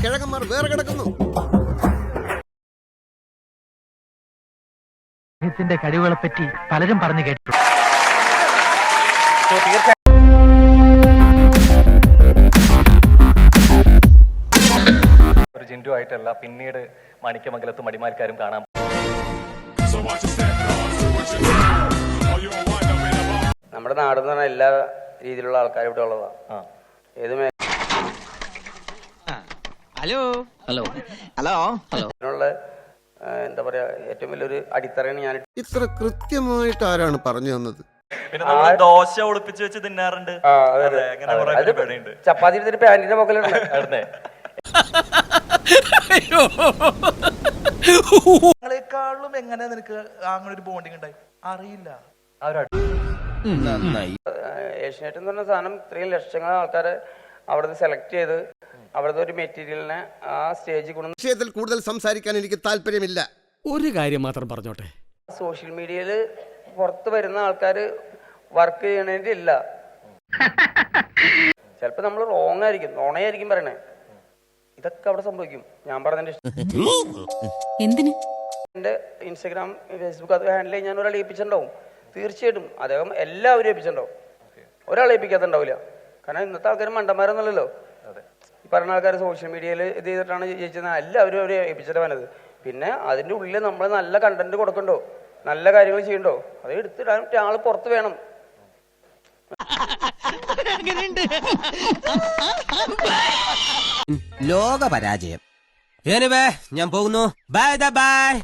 കിഴങ്ങന്മാർ വേറെ കിടക്കുന്നു. അദ്ദേഹത്തിന്റെ കഴിവുകളെ പറ്റി പലരും പറഞ്ഞു കേട്ടു. ഒരു ജിൻഡു ആയിട്ടല്ല പിന്നീട് മാണിക്യമംഗലത്തും മടിമാൽക്കാരും കാണാം നമ്മുടെ നാടെന്ന് പറഞ്ഞാൽ എല്ലാ രീതിയിലുള്ള ആൾക്കാരും ഇവിടെ ഉള്ളതാണ് ആ. ഏത് ഹലോ ഹലോ ഹലോ ഹലോ അതിനുള്ള എന്താ പറയാ ഏറ്റവും വലിയൊരു അടിത്തറയാണ് ഞാൻ ഇത്ര കൃത്യമായിട്ട് ആരാണ് പറഞ്ഞു തന്നത്? പിന്നെ നമ്മൾ ദോശ ഒളിപ്പിച്ച് വെച്ച് തിന്നാറുണ്ട്. ആ, അതെ. അങ്ങനെ. കുറെ അത് പരിപാടിയുണ്ട് ചപ്പാത്തി എടുത്തിട്ട് പാന്റിന്റെ മുകളിലുണ്ട്. അതെ നിങ്ങളെക്കാളും എങ്ങനെ നിനക്ക് അങ്ങനെ ഒരു ബോണ്ടിങ് ഉണ്ടായി? അറിയില്ല. ഒരു ഏഷ്യനെറ്റ് എന്ന് പറഞ്ഞ സാധനം ഇത്രയും ലക്ഷങ്ങൾ ആൾക്കാരെ അവിടുന്ന് സെലക്ട് ചെയ്ത് അവിടുത്തെ ഒരു മെറ്റീരിയലിനെ ആ സ്റ്റേജ് കൊണ്ടു വിഷയത്തിൽ കൂടുതൽ സംസാരിക്കാൻ എനിക്ക് താല്പര്യമില്ല. ഒരു കാര്യം മാത്രം പറഞ്ഞോട്ടെ. സോഷ്യൽ മീഡിയയിൽ പുറത്ത് വരുന്ന ആൾക്കാർ വർക്ക് ചെയ്യണതിന്റെ ഇല്ല ചിലപ്പോൾ നമ്മൾ റോങ് ആയിരിക്കും നോണയായിരിക്കും പറയണേ. ഇതൊക്കെ അവിടെ സംഭവിക്കും. ഞാൻ പറഞ്ഞതിന്റെ ഇഷ്ടം. എന്തിന്? എന്റെ ഇൻസ്റ്റാഗ്രാം ഫേസ്ബുക്ക് അത് ഹാൻഡിൽ ചെയ്യാൻ ഒരാൾ ഏൽപ്പിച്ചിട്ടുണ്ടാവും. തീർച്ചയായിട്ടും അദ്ദേഹം എല്ലാവരും ഏൽപ്പിച്ചിട്ടുണ്ടാവും. ഒരാൾ ഏൽപ്പിക്കാത്തുണ്ടാവില്ല കാരണം ഇന്നത്തെ ആൾക്കാർ മണ്ടന്മാരൊന്നുമല്ലല്ലോ. പറഞ്ഞ ആൾക്കാർ സോഷ്യൽ മീഡിയയിൽ ഇത് ചെയ്തിട്ടാണ് ജയിച്ചത്. എല്ലാവരും അവർ ഏൽപ്പിച്ചിട്ട് വന്നത് പിന്നെ അതിന്റെ ഉള്ളിൽ നമ്മൾ നല്ല കണ്ടന്റ് കൊടുക്കണ്ടോ? നല്ല കാര്യങ്ങൾ ചെയ്യണ്ടോ? അത് എടുത്തിടാൻ ആൾ പുറത്ത് വേണം. ലോക പരാജയം. ഞാൻ പോകുന്നു. Bye bye